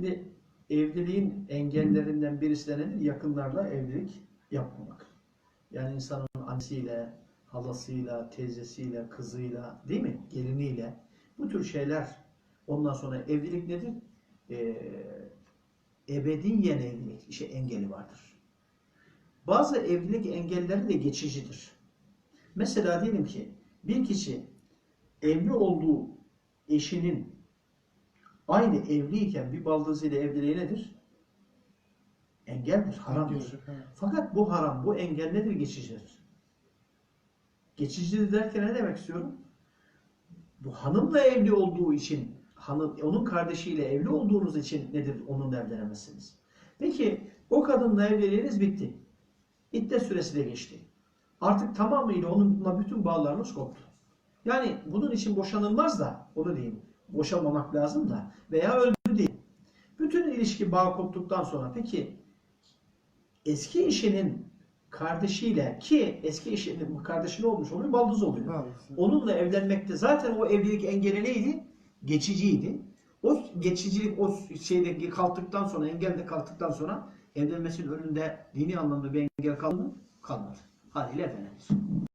Şimdi evliliğin engellerinden birisi de nedir? Yakınlarla evlilik yapmamak. Yani insanın annesiyle, halasıyla, teyzesiyle, kızıyla, değil mi? Geliniyle. Bu tür şeyler. Ondan sonra evlilik nedir? Ee, ebediyen evlilik. İşte engeli vardır. Bazı evlilik engelleri de geçicidir. Mesela diyelim ki bir kişi evli olduğu eşinin aynı evliyken bir baldızıyla evliliği nedir? Engeldir, haramdır. Fakat bu haram, bu engel nedir? Geçicidir. Geçicidir derken ne demek istiyorum? Bu hanımla evli olduğu için, hanım, onun kardeşiyle evli olduğunuz için nedir onunla evlenemezsiniz? Peki o kadınla evliliğiniz bitti. İddet süresi de geçti. Artık tamamıyla onunla bütün bağlarınız koptu. Yani bunun için boşanılmaz da, onu diyeyim, boşanmamak lazım da veya öldü değil. Bütün ilişki bağ koptuktan sonra peki eski eşinin kardeşiyle ki eski eşinin kardeşi olmuş oluyor? Baldız oluyor. Onunla evlenmekte zaten o evlilik engeli neydi? Geçiciydi. O geçicilik o şeyde kalktıktan sonra, engelde kalktıktan sonra evlenmesinin önünde dini anlamda bir engel kaldı mı? Kalmadı. Haliyle evlenir.